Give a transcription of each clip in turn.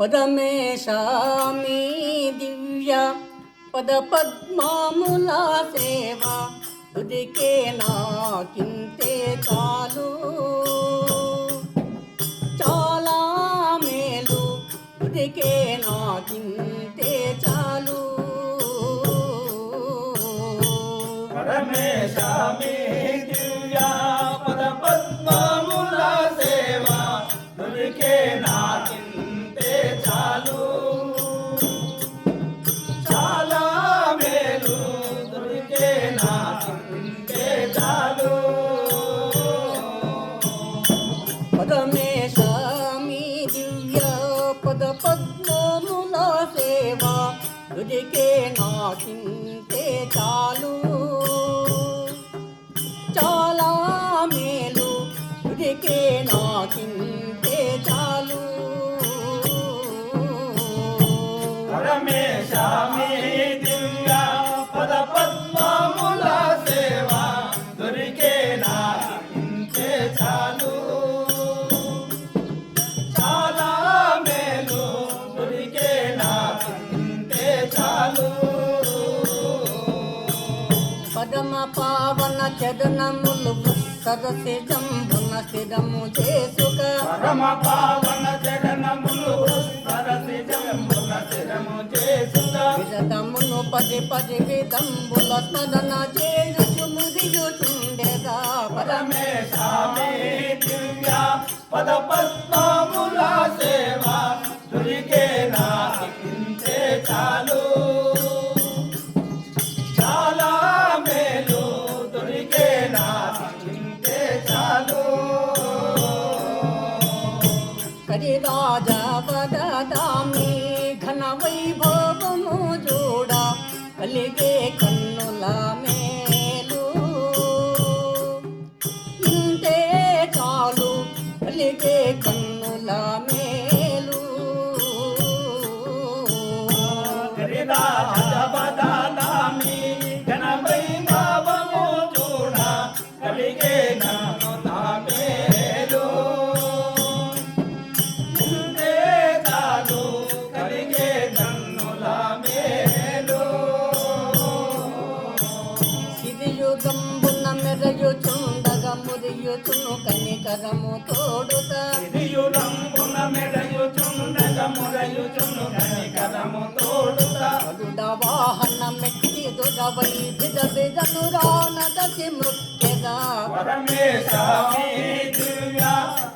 పదమేశామి దివ్య పద పద్మాములా సేవ. తుదికే నాకింతే చాలు. చాలా మేలు. తుదికే నాకింతే చాలు. పరమేశామి దివ్యా పదమేశామి దివ్య పద పద్మముల సేవ. తుదికే నాకింతే చాలు. చాలా మేలు. తుదికే నాకింతే పావన చరణములు సదసి జంబున స్థిరము చేసుక. పరమ పావన జగనములు సరసి జంబుల శిరము చేసుక. విరతమును పది పది విధంబుల స్మరణ చేయుచు మురియుచుండెగా పరమేశామి దివ్య పద పద్మముల సేవ. కనికరము తోడుత. ఇదియురంబున మెడయుచుండగ మురయుచును కనికరము తోడుత. గరుడ వాహన మెట్టి దురవై విధ విధను రానదసి మృత్యగా. పరమేశామి దివ్య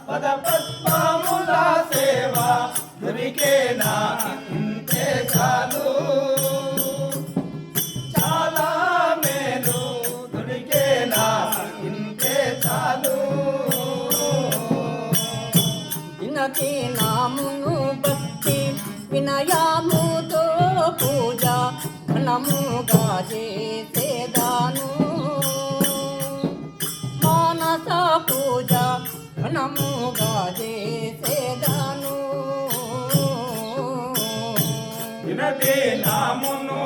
పద పద్మముల సేవ. దొరికే నాకింతే చాలు చాలా. వినతి నామును భక్తి వినయాముతో పూజ ఘనముగా చేసేదాను మానస పూజ ఘనముగా చేసేదాను వినతి నామును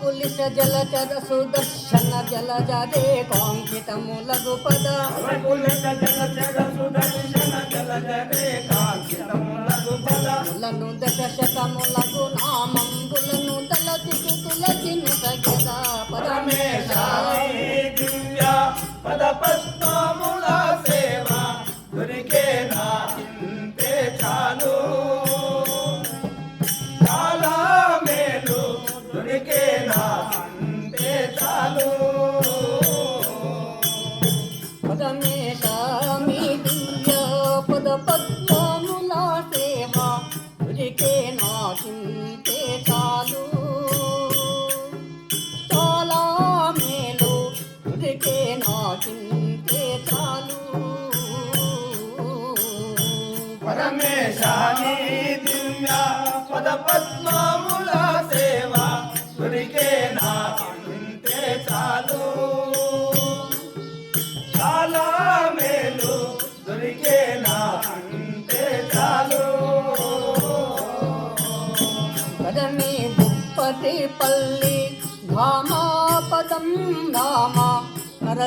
కులిశ జలచర సుదర్శన జలజాదే కాంకితములగు పద. కులిశ జలచర సుదర్శన జలజాదే కాంకితములగు పద. ములను దశ శతములగు పరమేశ్వర దివ్య పద పస్తు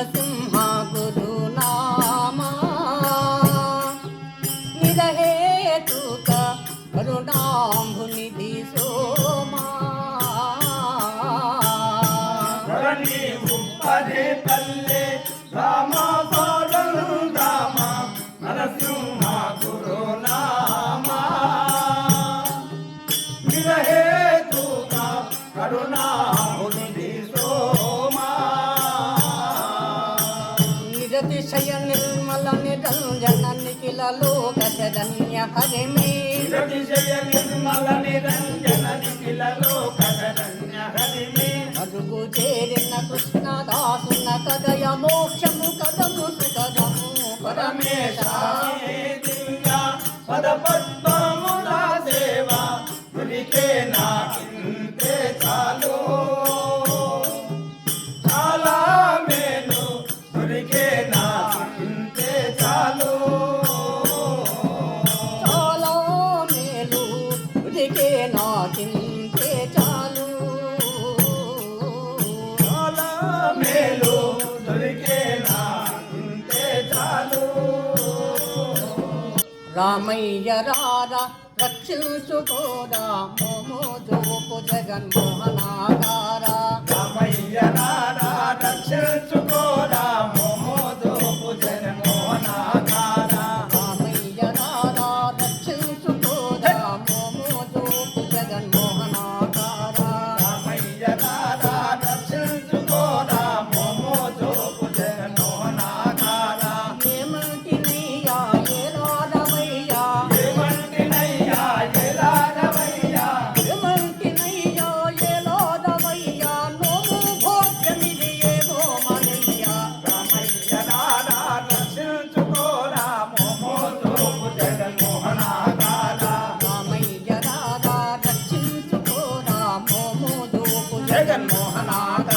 నరసింహ గురునామా నిరహేతుక కరుణాంభునిధి సోమా పదే పల్లె రామా Hey! లోక శరణ్య హరి మే అదుగు చేరిన కృష్ణదాసున కదయ మోక్షము కదము సుఖము పరమేశ. వ్యాపించే చాలు. రామయ్య రారా రక్షించుకోరా మోమో జోపు జగన్మోహనాథ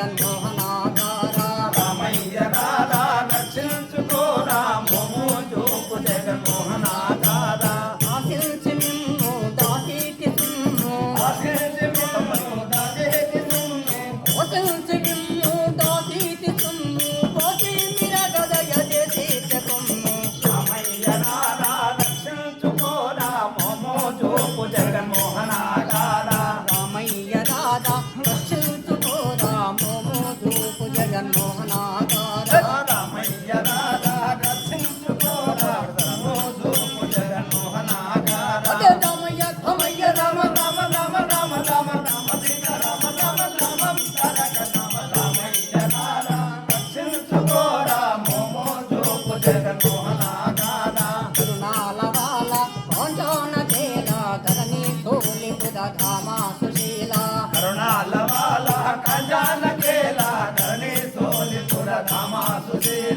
dando